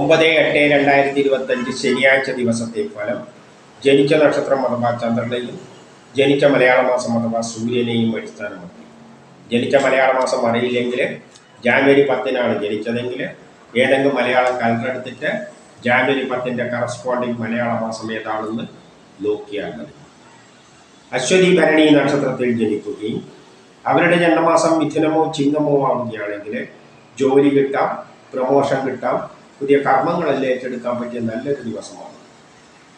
ഒമ്പത് എട്ട് രണ്ടായിരത്തി ഇരുപത്തഞ്ച് ശനിയാഴ്ച ദിവസത്തെ ഫലം ജനിച്ച നക്ഷത്രം അഥവാ ചന്ദ്രനെയും ജനിച്ച മലയാള മാസം അഥവാ സൂര്യനെയും അടിസ്ഥാനമാക്കി. ജനിച്ച മലയാള മാസം അറിയില്ലെങ്കിൽ ജാനുവരി പത്തിനാണ് ജനിച്ചതെങ്കിൽ ഏതെങ്കിലും മലയാളം കലണ്ടർ എടുത്തിട്ട് ജാനുവരി പത്തിന്റെ കറസ്പോണ്ടിങ് മലയാള മാസം ഏതാണെന്ന് നോക്കിയാൽ മതി. അശ്വതി ഭരണി നക്ഷത്രത്തിൽ ജനിക്കുകയും അവരുടെ ജന്മമാസം മിഥുനമോ ചിങ്ങമോ ആവുകയാണെങ്കിൽ ജോലി കിട്ടാം പ്രമോഷൻ കിട്ടാം പുതിയ കർമ്മങ്ങളെല്ലാം ഏറ്റെടുക്കാൻ പറ്റിയ നല്ലൊരു ദിവസമാണ്.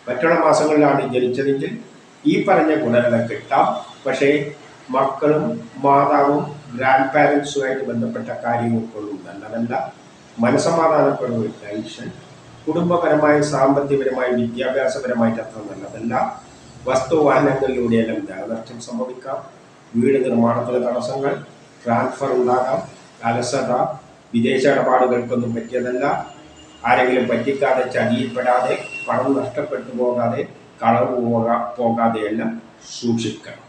മറ്റുള്ള മാസങ്ങളിലാണ് ജനിച്ചതെങ്കിൽ ഈ പറഞ്ഞ ഗുണങ്ങളെ കിട്ടാം. പക്ഷേ മക്കളും മാതാവും ഗ്രാൻഡ് പാരൻസുമായിട്ട് ബന്ധപ്പെട്ട കാര്യങ്ങൾക്കൊന്നും നല്ലതല്ല. മനസമാധാനപ്പെടുന്ന ടെൻഷൻ കുടുംബപരമായി സാമ്പത്തികപരമായി വിദ്യാഭ്യാസപരമായിട്ട് അത്ര നല്ലതല്ല. വസ്തുവാഹനങ്ങളിലൂടെയെല്ലാം ധനനഷ്ടം സംഭവിക്കാം. വീട് നിർമ്മാണത്തിലെ തടസ്സങ്ങൾ ട്രാൻസ്ഫർ ഉണ്ടാകാം. അലസത വിദേശ ഇടപാടുകൾക്കൊന്നും പറ്റിയതല്ല. ആരെങ്കിലും പറ്റിക്കാതെ ചതിയിൽപ്പെടാതെ പണം നഷ്ടപ്പെട്ടു പോകാതെ കളവ് പോകാ പോകാതെയെല്ലാം സൂക്ഷിക്കണം.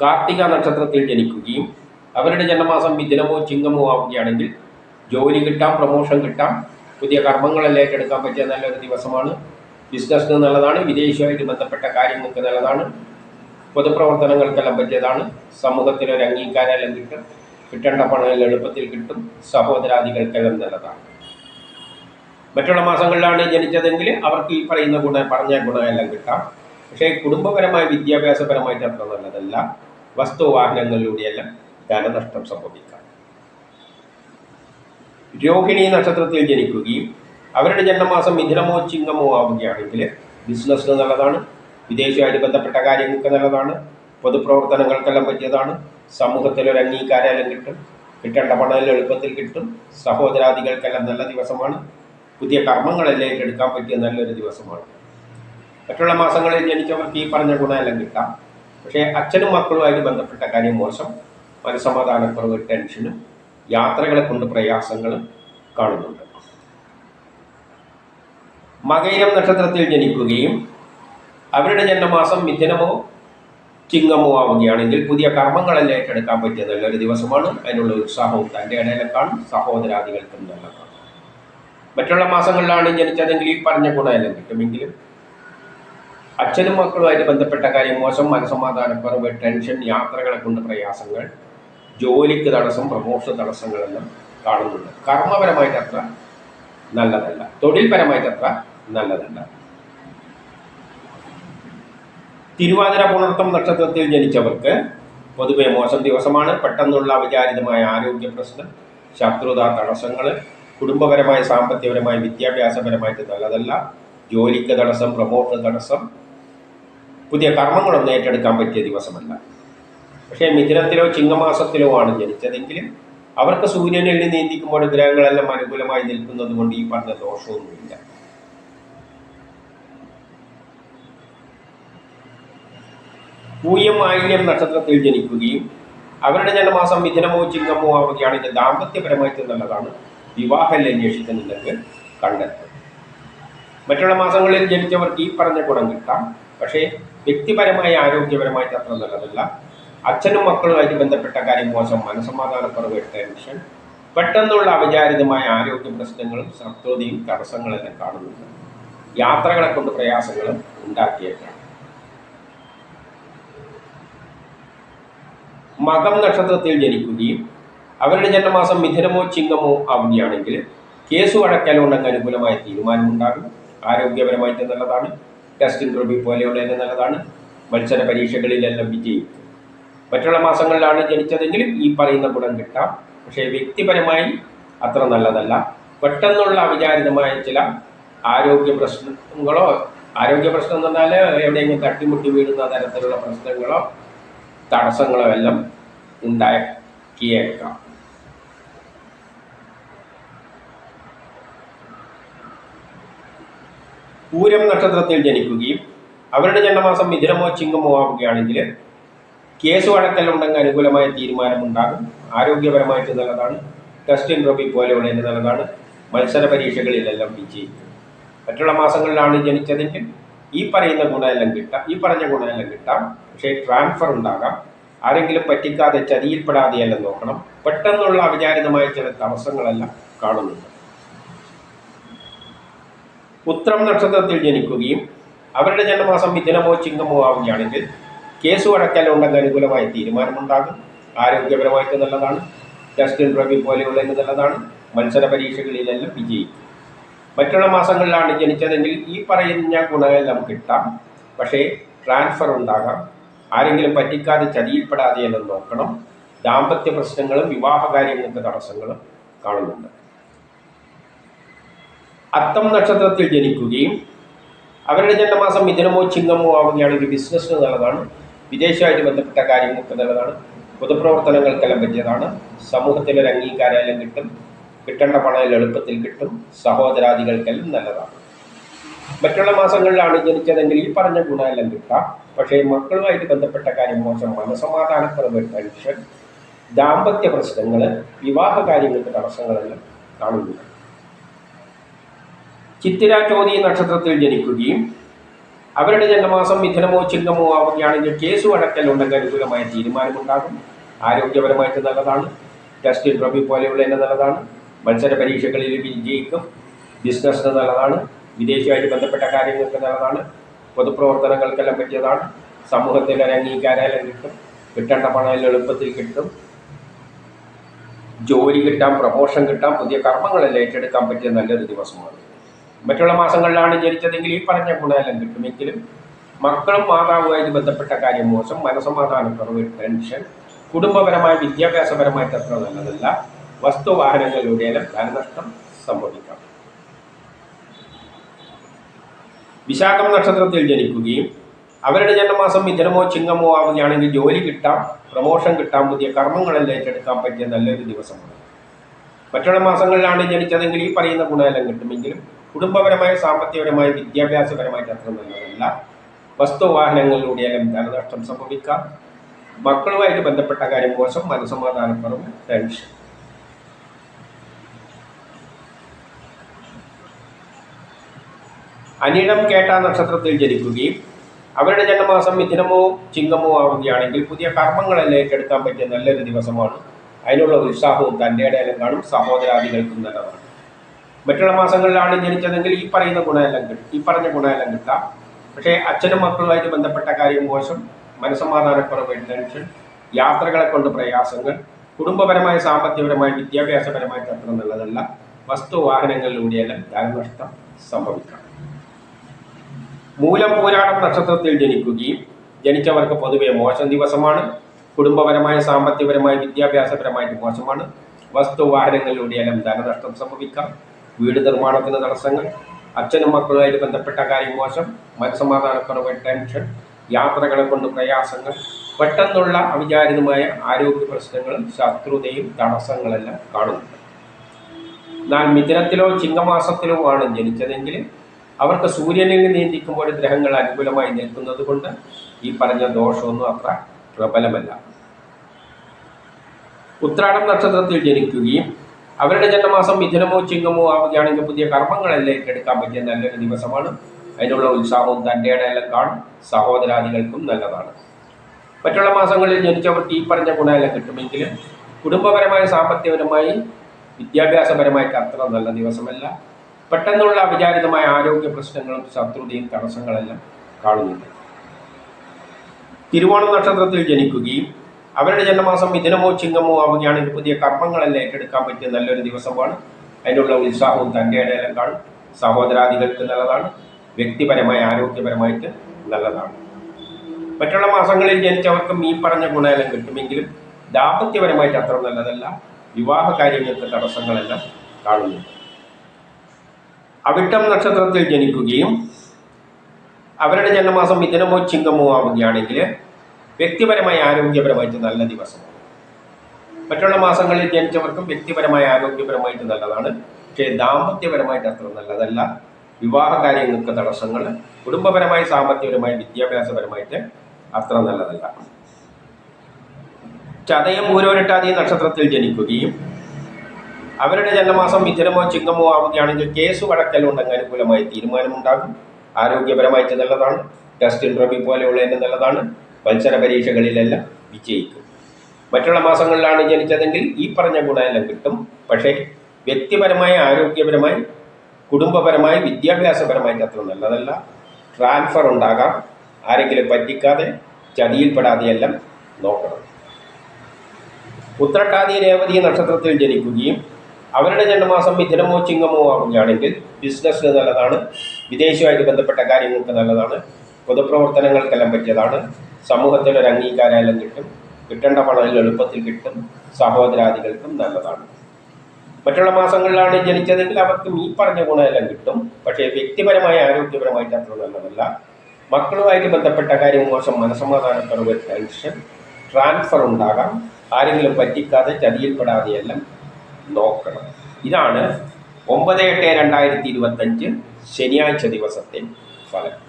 കാർത്തിക നക്ഷത്രത്തിൽ ജനിക്കുകയും അവരുടെ ജന്മമാസം മിഥുനമോ ചിങ്ങമോ ആവുകയാണെങ്കിൽ ജോലി കിട്ടാം പ്രൊമോഷൻ കിട്ടാം പുതിയ കർമ്മങ്ങളെല്ലാം ഏറ്റെടുക്കാൻ പറ്റിയ നല്ലൊരു ദിവസമാണ്. ബിസിനസ്സിന് നല്ലതാണ് വിദേശമായിട്ട് ബന്ധപ്പെട്ട കാര്യങ്ങൾക്ക് നല്ലതാണ് പൊതുപ്രവർത്തനങ്ങൾക്കെല്ലാം പറ്റിയതാണ് സമൂഹത്തിനൊരു അംഗീകാരം എല്ലാം കിട്ടും. കിട്ടേണ്ട പണം എളുപ്പത്തിൽ കിട്ടും. സഹോദരാദികൾക്കെല്ലാം നല്ലതാണ്. മറ്റുള്ള മാസങ്ങളിലാണ് ജനിച്ചതെങ്കിൽ അവർക്ക് ഈ പറയുന്ന ഗുണ പറഞ്ഞ ഗുണമെല്ലാം കിട്ടാം. പക്ഷേ കുടുംബപരമായ വിദ്യാഭ്യാസപരമായിട്ട് അത്ര നല്ലതല്ല. വസ്തുവാഹനങ്ങളിലൂടെയെല്ലാം ധനനഷ്ടം സംഭവിക്കാം. രോഹിണി നക്ഷത്രത്തിൽ ജനിക്കുകയും അവരുടെ ജന്മമാസം മിഥുനമോ ചിങ്ങമോ ആവുകയാണെങ്കിൽ ബിസിനസ്സിന് നല്ലതാണ്. വിദേശവുമായിട്ട് ബന്ധപ്പെട്ട കാര്യങ്ങൾക്ക് നല്ലതാണ്. പൊതുപ്രവർത്തനങ്ങൾക്കെല്ലാം പറ്റിയതാണ്. സമൂഹത്തിൽ ഒരു അംഗീകാരം കിട്ടും. കിട്ടേണ്ട പണം എളുപ്പത്തിൽ കിട്ടും. സഹോദരാദികൾക്കെല്ലാം നല്ല ദിവസമാണ്. പുതിയ കർമ്മങ്ങളെല്ലാം ഏറ്റെടുക്കാൻ പറ്റിയ നല്ലൊരു ദിവസമാണ്. മറ്റുള്ള മാസങ്ങളിൽ ജനിച്ചവർക്ക് ഈ പറഞ്ഞ ഗുണമെല്ലാം കിട്ടാം. പക്ഷേ അച്ഛനും മക്കളുമായിട്ട് ബന്ധപ്പെട്ട കാര്യം മോശം. മനസമാധാനക്കുറവ് ടെൻഷനും യാത്രകളെ കൊണ്ട് പ്രയാസങ്ങളും കാണുന്നുണ്ട്. മകയിരം നക്ഷത്രത്തിൽ ജനിക്കുകയും അവരുടെ ജന്മമാസം മിഥുനമോ ചിങ്ങമോ ആവുകയാണെങ്കിൽ പുതിയ കർമ്മങ്ങളെല്ലാം ഏറ്റെടുക്കാൻ പറ്റിയ നല്ലൊരു ദിവസമാണ്. അതിനുള്ള ഉത്സാഹവും തന്റെ ഇടയിലേക്കാണ് കാണും. സഹോദരാദികൾക്കും നല്ലതാണ്. മറ്റുള്ള മാസങ്ങളിലാണ് ജനിച്ചതെങ്കിൽ ഈ പറഞ്ഞ ഗുണമെല്ലാം കിട്ടുമെങ്കിലും അച്ഛനും മക്കളുമായിട്ട് ബന്ധപ്പെട്ട കാര്യം മോശം മനസമാധാനക്കുറവ് ടെൻഷൻ യാത്രകളെ കൊണ്ട് പ്രയാസങ്ങൾ ജോലിക്ക് തടസ്സം പ്രമോഷൻ തടസ്സങ്ങളെല്ലാം കാണുന്നുണ്ട്. കർമ്മപരമായിട്ട് അത്ര നല്ലതല്ല. തൊഴിൽപരമായിട്ട് അത്ര നല്ലതല്ല. തിരുവാതിര പുണർത്തം നക്ഷത്രത്തിൽ ജനിച്ചവർക്ക് പൊതുവെ മോശം ദിവസമാണ്. പെട്ടെന്നുള്ള അവിചാരിതമായ ആരോഗ്യ പ്രശ്നം ശത്രുത തടസ്സങ്ങൾ കുടുംബപരമായ സാമ്പത്തികപരമായ വിദ്യാഭ്യാസപരമായിട്ട് നല്ലതല്ല ജോലിക്ക് തടസ്സം പ്രമോഷൻ തടസ്സം പുതിയ കർമ്മങ്ങളൊന്നും ഏറ്റെടുക്കാൻ പറ്റിയ ദിവസമല്ല. പക്ഷേ മിഥുനത്തിലോ ചിങ്ങമാസത്തിലോ ആണ് ജനിച്ചതെങ്കിൽ അവർക്ക് സൂര്യനിൽ നീന്തിക്കുമ്പോൾ ഗ്രഹങ്ങളെല്ലാം അനുകൂലമായി നിൽക്കുന്നത് കൊണ്ട് ഈ പറഞ്ഞ ദോഷമൊന്നുമില്ല. പൂയം ആയില്യം നക്ഷത്രത്തിൽ ജനിക്കുകയും അവരുടെ ജന്മമാസം മിഥുനമോ ചിങ്ങമോ ആവുകയാണെങ്കിൽ ദാമ്പത്യപരമായിട്ട് നല്ലതാണ്. വിവാഹം അന്വേഷിക്കുന്നുണ്ടെങ്കിൽ കണ്ടെത്തും. മറ്റുള്ള മാസങ്ങളിൽ ജനിച്ചവർക്ക് ഈ പറഞ്ഞ ഗുണം കിട്ടാം. പക്ഷേ വ്യക്തിപരമായ ആരോഗ്യപരമായിട്ട് അത്ര നല്ലതല്ല. അച്ഛനും മക്കളുമായിട്ട് ബന്ധപ്പെട്ട കാര്യം മോശം. മനസമാധാനക്കുറവ് ടെൻഷൻ പെട്ടെന്നുള്ള അവിചാരിതമായ ആരോഗ്യ പ്രശ്നങ്ങളും ശ്രദ്ധയും തടസ്സങ്ങളെല്ലാം കാണുന്നുണ്ട്. യാത്രകളെ കൊണ്ട് പ്രയാസങ്ങളും ഉണ്ടാക്കിയേക്കാം. മകം നക്ഷത്രത്തിൽ ജനിക്കുകയും അവരുടെ ജന്മമാസം മിഥുനമോ ചിങ്ങമോ ആവുകയാണെങ്കിൽ കേസ് വഴക്കലുണ്ടെങ്കിൽ അനുകൂലമായ തീരുമാനമുണ്ടാകും. ആരോഗ്യപരമായിട്ട് നല്ലതാണ്. ടെസ്റ്റ് ഇൻട്രോബി പോലെയുള്ളതിന് നല്ലതാണ്. മത്സര പരീക്ഷകളിലെല്ലാം വിജയിക്കും. മറ്റുള്ള മാസങ്ങളിലാണ് ജനിച്ചതെങ്കിലും ഈ പറയുന്ന ഗുണം കിട്ടാം. പക്ഷേ വ്യക്തിപരമായി അത്ര നല്ലതല്ല. പെട്ടെന്നുള്ള അവിചാരിതമായ ചില ആരോഗ്യ പ്രശ്നങ്ങളോ ആരോഗ്യ പ്രശ്നം എന്ന് പറഞ്ഞാൽ എവിടെയെങ്കിലും തട്ടിമുട്ടി വീഴുന്ന തരത്തിലുള്ള പ്രശ്നങ്ങളോ തടസ്സങ്ങളോ എല്ലാം ഉണ്ടാക്കിയേക്കാം. പൂരം നക്ഷത്രത്തിൽ ജനിക്കുകയും അവരുടെ ജന്മമാസം മിഥുനമോ ചിങ്ങമോ ആവുകയാണെങ്കിൽ കേസ് വഴക്കലുണ്ടെങ്കിൽ അനുകൂലമായ തീരുമാനമുണ്ടാകും. ആരോഗ്യപരമായിട്ട് നല്ലതാണ്. ടെസ്റ്റ് ഇൻട്രോബി പോലെയുള്ളതിന് നല്ലതാണ്. മത്സര പരീക്ഷകളിലെല്ലാം വിജയിക്കും. മറ്റുള്ള മാസങ്ങളിലാണ് ജനിച്ചതെങ്കിൽ ഈ പറയുന്ന ഗുണമെല്ലാം കിട്ടാം ഈ പറഞ്ഞ ഗുണമെല്ലാം കിട്ടാം. പക്ഷേ ട്രാൻസ്ഫർ ഉണ്ടാകാം. ആരെങ്കിലും പറ്റിക്കാതെ ചതിയിൽപ്പെടാതെയെല്ലാം നോക്കണം. പെട്ടെന്നുള്ള അവിചാരിതമായ ചില തടസ്സങ്ങളെല്ലാം കാണുന്നുണ്ട്. ഉത്രം നക്ഷത്രത്തിൽ ജനിക്കുകയും അവരുടെ ജന്മമാസം മിഥുനമോ ചിങ്ങമോ ആവുകയാണെങ്കിൽ കേസ് അടക്കലുണ്ടെങ്കിൽ അനുകൂലമായ തീരുമാനമുണ്ടാകും. ആരോഗ്യപരമായിട്ട് നല്ലതാണ്. ടെസ്റ്റിൽ റബി പോലെയുള്ള നല്ലതാണ്. മത്സര പരീക്ഷകളിലെല്ലാം വിജയിക്കും. മറ്റുള്ള മാസങ്ങളിലാണ് ജനിച്ചതെങ്കിൽ ഈ പറയുന്ന ഗുണമെല്ലാം കിട്ടാം. പക്ഷേ ട്രാൻസ്ഫർ ഉണ്ടാകാം. ആരെങ്കിലും പറ്റിക്കാതെ ചതിയിൽപ്പെടാതെ എന്ന് നോക്കണം. ദാമ്പത്യ പ്രശ്നങ്ങളും വിവാഹ കാര്യങ്ങൾക്ക് തടസ്സങ്ങളും കാണുന്നുണ്ട്. അത്തം നക്ഷത്രത്തിൽ ജനിക്കുകയും അവരുടെ ജന്മമാസം മിഥുനമോ ചിങ്ങമോ ആവുകയാണെങ്കിൽ ബിസിനസ്സിന് നല്ലതാണ്. വിദേശമായിട്ട് ബന്ധപ്പെട്ട കാര്യങ്ങൾക്ക് നല്ലതാണ്. പൊതുപ്രവർത്തനങ്ങൾക്കെല്ലാം പറ്റിയതാണ്. സമൂഹത്തിലൊരു അംഗീകാരമെല്ലാം കിട്ടും. കിട്ടേണ്ട പണം എളുപ്പത്തിൽ കിട്ടും. സഹോദരാദികൾക്കെല്ലാം നല്ലതാണ്. മറ്റുള്ള മാസങ്ങളിലാണ് ജനിച്ചതെങ്കിൽ ഈ പറഞ്ഞ ഗുണമെല്ലാം കിട്ടാം. പക്ഷേ മക്കളുമായിട്ട് ബന്ധപ്പെട്ട കാര്യം മോശം. മനസമാധാനക്കുറവ് ടെൻഷൻ ദാമ്പത്യ പ്രശ്നങ്ങൾ വിവാഹ കാര്യങ്ങൾക്ക് തടസ്സങ്ങളെല്ലാം കാണുന്നുണ്ട്. ചിത്തിര ചോതി നക്ഷത്രത്തിൽ ജനിക്കുകയും അവരുടെ ജന്മമാസം മിഥുനമോ ചിങ്ങമോ ആവുകയാണെങ്കിൽ കേസു അടക്കലുണ്ടെങ്കിൽ അനുകൂലമായ തീരുമാനമുണ്ടാകും. ആരോഗ്യപരമായിട്ട് നല്ലതാണ്. ടെസ്റ്റ് റബി പോലെയുള്ള തന്നെ നല്ലതാണ്. മത്സര പരീക്ഷകളിൽ വിജയിക്കും. ബിസിനസ്സിന് നല്ലതാണ്. വിദേശമായിട്ട് ബന്ധപ്പെട്ട കാര്യങ്ങൾക്ക് നല്ലതാണ്. പൊതുപ്രവർത്തനങ്ങൾക്കെല്ലാം പറ്റിയതാണ്. സമൂഹത്തിൽ ഒരു അംഗീകാരം കിട്ടും. കിട്ടേണ്ട പണം എളുപ്പത്തിൽ കിട്ടും. ജോലി കിട്ടാം പ്രമോഷൻ കിട്ടാം പുതിയ കർമ്മങ്ങളെല്ലാം ഏറ്റെടുക്കാൻ പറ്റിയ നല്ലൊരു ദിവസമാണ്. മറ്റുള്ള മാസങ്ങളിലാണ് ജനിച്ചതെങ്കിൽ ഈ പറഞ്ഞ ഗുണമെല്ലാം കിട്ടുമെങ്കിലും മക്കളും മാതാവുമായിട്ട് ബന്ധപ്പെട്ട കാര്യം മോശം. മനസമാധാനക്കുറവ് ടെൻഷൻ. കുടുംബപരമായ വിദ്യാഭ്യാസപരമായിട്ട് അത്ര നല്ലതല്ല. വസ്തുവാഹനങ്ങളിലൂടെയെല്ലാം ധനനഷ്ടം സംഭവിക്കാം. വിശാഖം നക്ഷത്രത്തിൽ ജനിക്കുകയും അവരുടെ ജന്മമാസം മിഥുനമോ ചിങ്ങമോ ആവുകയാണെങ്കിൽ ജോലി കിട്ടാം പ്രമോഷൻ കിട്ടാം പുതിയ കർമ്മങ്ങളെല്ലാം ഏറ്റെടുക്കാൻ പറ്റിയ നല്ലൊരു ദിവസമാണ്. മറ്റുള്ള മാസങ്ങളിലാണ് ജനിച്ചതെങ്കിൽ ഈ പറയുന്ന ഗുണമെല്ലാം കിട്ടുമെങ്കിലും കുടുംബപരമായ സാമ്പത്തികപരമായ വിദ്യാഭ്യാസപരമായിട്ട് അത്ര നല്ലതല്ല. വസ്തുവാഹനങ്ങളിലൂടെയെല്ലാം ധനനഷ്ടം സംഭവിക്കാം. മക്കളുമായിട്ട് ബന്ധപ്പെട്ട കാര്യം മോശം മനസമാധാനക്കുറവ് ടെൻഷൻ. അനിഴം കേട്ട നക്ഷത്രത്തിൽ ജനിക്കുകയും അവരുടെ ജന്മമാസം മിഥുനമോ ചിങ്ങമോ ആവുകയാണെങ്കിൽ പുതിയ കർമ്മങ്ങളെല്ലാം ഏറ്റെടുക്കാൻ പറ്റിയ നല്ലൊരു ദിവസമാണ്. അതിനുള്ള ഉത്സാഹവും തന്റെ ഇടയിലും കാണും. സഹോദരാദികൾക്കും നല്ലതാണ്. മറ്റുള്ള മാസങ്ങളിലാണ് ജനിച്ചതെങ്കിൽ ഈ പറയുന്ന ഗുണമെല്ലാം കിട്ടും. ഈ പറഞ്ഞ ഗുണമെല്ലാം കിട്ടാം. പക്ഷേ അച്ഛനും മക്കളുമായിട്ട് ബന്ധപ്പെട്ട കാര്യം മോശം. മനസ്സമാധാനക്കുറവ് ടെൻഷൻ യാത്രകളെ കൊണ്ട് പ്രയാസങ്ങൾ. കുടുംബപരമായ സാമ്പത്തികപരമായ വിദ്യാഭ്യാസപരമായിട്ട് അത്ര നല്ലതല്ല. വസ്തു വാഹനങ്ങളിലൂടെയെല്ലാം ധനനഷ്ടം സംഭവിക്കാം. മൂലം പൂരാടം നക്ഷത്രത്തിൽ ജനിക്കുകയും ജനിച്ചവർക്ക് പൊതുവെ മോശം ദിവസമാണ്. കുടുംബപരമായ സാമ്പത്തികപരമായ വിദ്യാഭ്യാസപരമായിട്ട് മോശമാണ്. വസ്തു വാഹനങ്ങളിലൂടെയെല്ലാം ധനനഷ്ടം സംഭവിക്കാം. വീട് നിർമ്മാണത്തിന് തടസ്സങ്ങൾ. അച്ഛനും മക്കളുമായിട്ട് ബന്ധപ്പെട്ട കാര്യം മോശം. മനസമാധാനക്കുറവ് ടെൻഷൻ യാത്രകളെ കൊണ്ട് പ്രയാസങ്ങൾ. പെട്ടെന്നുള്ള അവിചാരിതമായ ആരോഗ്യ പ്രശ്നങ്ങളും ശത്രുതയും തടസ്സങ്ങളെല്ലാം കാണുന്നുണ്ട്. എന്നാൽ മിഥുനത്തിലോ ചിങ്ങമാസത്തിലോ ആണ് ജനിച്ചതെങ്കിൽ അവർക്ക് സൂര്യനിൽ നിയന്ത്രിക്കുമ്പോൾ ഗ്രഹങ്ങൾ അനുകൂലമായി നിൽക്കുന്നത് കൊണ്ട് ഈ പറഞ്ഞ ദോഷമൊന്നും അത്ര പ്രബലമല്ല. ഉത്രാടം നക്ഷത്രത്തിൽ ജനിക്കുകയും അവരുടെ ജന്മമാസം മിഥുനമോ ചിങ്ങമോ ആവുകയാണെങ്കിൽ പുതിയ കർമ്മങ്ങളെല്ലാം ഏറ്റെടുക്കാൻ പറ്റിയ നല്ലൊരു ദിവസമാണ്. അതിനുള്ള ഉത്സാഹവും തന്റെ ഇടയെല്ലാം സഹോദരാദികൾക്കും നല്ലതാണ്. മറ്റുള്ള മാസങ്ങളിൽ ജനിച്ചവർക്ക് ഈ പറഞ്ഞ ഗുണമെല്ലാം കിട്ടുമെങ്കിലും കുടുംബപരമായ സാമ്പത്തികപരമായി വിദ്യാഭ്യാസപരമായിട്ട് അത്ര നല്ല ദിവസമല്ല. പെട്ടെന്നുള്ള അവിചാരിതമായ ആരോഗ്യ പ്രശ്നങ്ങളും ശത്രുതയും തടസ്സങ്ങളെല്ലാം കാണുന്നുണ്ട്. തിരുവോണം നക്ഷത്രത്തിൽ ജനിക്കുകയും അവരുടെ ജന്മമാസം മിഥുനമോ ചിങ്ങമോ ആവുകയാണെങ്കിൽ പുതിയ കർമ്മങ്ങളെല്ലാം ഏറ്റെടുക്കാൻ പറ്റിയ നല്ലൊരു ദിവസമാണ്. അതിനുള്ള ഉത്സാഹവും തന്റെ ഇടയിലും കാണും. സഹോദരാദികൾക്ക് നല്ലതാണ്. വ്യക്തിപരമായ ആരോഗ്യപരമായിട്ട് നല്ലതാണ്. മറ്റുള്ള മാസങ്ങളിൽ ജനിച്ചവർക്കും ഈ പറഞ്ഞ ഗുണമെല്ലാം കിട്ടുമെങ്കിലും ദാമ്പത്യപരമായിട്ട് അത്ര നല്ലതല്ല. വിവാഹ കാര്യങ്ങൾക്ക് തടസ്സങ്ങളെല്ലാം കാണുന്നുണ്ട്. അവിട്ടം നക്ഷത്രത്തിൽ ജനിക്കുകയും അവരുടെ ജന്മമാസം മിഥുനമോ ചിങ്ങമോ ആവുകയാണെങ്കിൽ വ്യക്തിപരമായി ആരോഗ്യപരമായിട്ട് നല്ല ദിവസമാണ്. മറ്റുള്ള മാസങ്ങളിൽ ജനിച്ചവർക്കും വ്യക്തിപരമായ ആരോഗ്യപരമായിട്ട് നല്ലതാണ്. പക്ഷേ ദാമ്പത്യപരമായിട്ട് അത്ര നല്ലതല്ല. വിവാഹ കാര്യങ്ങൾക്ക് തടസ്സങ്ങൾ കുടുംബപരമായി സാമ്പത്തികപരമായി വിദ്യാഭ്യാസപരമായിട്ട് അത്ര നല്ലതല്ല. ചതയം ഊരോരട്ടാതി നക്ഷത്രത്തിൽ ജനിക്കുകയും അവരുടെ ജന്മമാസം മിഥുനമോ ചിങ്ങമോ ആവുകയാണെങ്കിൽ കേസ് വഴക്കലുണ്ടെങ്കിൽ അനുകൂലമായ തീരുമാനമുണ്ടാകും. ആരോഗ്യപരമായിട്ട് നല്ലതാണ്. ടെസ്റ്റ് ഇന്റർവ്യൂ പോലെയുള്ള തന്നെ നല്ലതാണ്. മത്സര പരീക്ഷകളിലെല്ലാം വിജയിക്കും. മറ്റുള്ള മാസങ്ങളിലാണ് ജനിച്ചതെങ്കിൽ ഈ പറഞ്ഞ ഗുണമെല്ലാം കിട്ടും. പക്ഷേ വ്യക്തിപരമായി ആരോഗ്യപരമായി കുടുംബപരമായി വിദ്യാഭ്യാസപരമായിട്ട് അത്ര നല്ലതല്ല. ട്രാൻസ്ഫർ ഉണ്ടാകാം. ആരെങ്കിലും പറ്റിക്കാതെ ചതിയിൽപ്പെടാതെയെല്ലാം നോക്കണം. ഉത്രട്ടാതി രേവതി നക്ഷത്രത്തിൽ ജനിക്കുകയും അവരുടെ ജന്മമാസം മിഥുനമോ ചിങ്ങമോ ആവുകയാണെങ്കിൽ ബിസിനസ്സിന് നല്ലതാണ്. വിദേശവുമായിട്ട് ബന്ധപ്പെട്ട കാര്യങ്ങൾക്ക് നല്ലതാണ്. പൊതുപ്രവർത്തനങ്ങൾക്കെല്ലാം പറ്റിയതാണ്. സമൂഹത്തിൽ ഒരു അംഗീകാരമെല്ലാം കിട്ടും. കിട്ടേണ്ട പണം എളുപ്പത്തിൽ കിട്ടും. സഹോദരാദികൾക്കും നല്ലതാണ്. മറ്റുള്ള മാസങ്ങളിലാണ് ജനിച്ചതെങ്കിൽ അവർക്കും ഈ പറഞ്ഞ ഗുണമെല്ലാം കിട്ടും. പക്ഷേ വ്യക്തിപരമായ ആരോഗ്യപരമായിട്ട് അത്ര നല്ലതല്ല. മക്കളുമായിട്ട് ബന്ധപ്പെട്ട കാര്യം മോശം. മനസമാധാനക്കുറവ് ടെൻഷൻ ട്രാൻസ്ഫർ ഉണ്ടാകാം. ആരെങ്കിലും പറ്റിക്കാതെ ചതിയിൽപ്പെടാതെയെല്ലാം നോക്കണം. ഇതാണ് ഒമ്പത് എട്ട് രണ്ടായിരത്തി ഇരുപത്തഞ്ച് ശനിയാഴ്ച ദിവസത്തെ ഫലം.